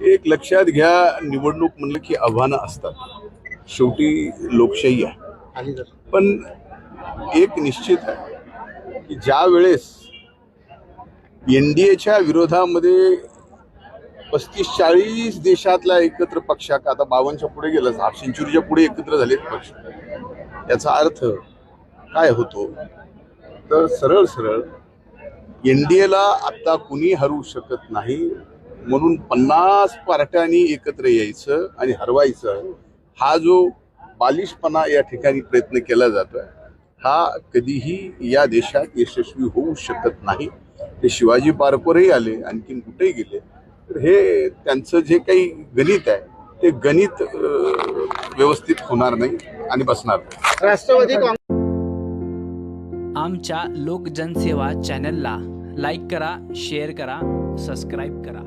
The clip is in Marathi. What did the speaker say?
एक लक्षात घ्या निवडणूक म्हणलं की आव्हानं असतात. शेवटी लोकशाही आहे. पण एक निश्चित आहे की ज्या वेळेस एनडीएच्या विरोधामध्ये पस्तीस चाळीस देशातला एकत्र पक्ष आता बावनच्या पुढे गेलं हाफ सेंचुरीच्या पुढे एकत्र झालेत पक्ष. याचा अर्थ काय होतो? तर सरळ सरळ एनडीएला आता कुणी हरू शकत नाही म्हणून पन्नास पार्ट्यांनी एकत्र यायचं आणि हरवायचं हा जो बालिशपणा या ठिकाणी प्रयत्न केला जातोय हा कधीही या देशात यशस्वी होऊ शकत नाही. ते शिवाजी पार्कवरही आले आणखीन कुठेही गेले तर हे त्यांचं जे काही गणित आहे ते गणित व्यवस्थित होणार नाही आणि बसणार नाही. राष्ट्रवादी काँग्रेस आमच्या लोकजनसेवा चॅनलला लाईक करा शेअर करा सबस्क्राईब करा.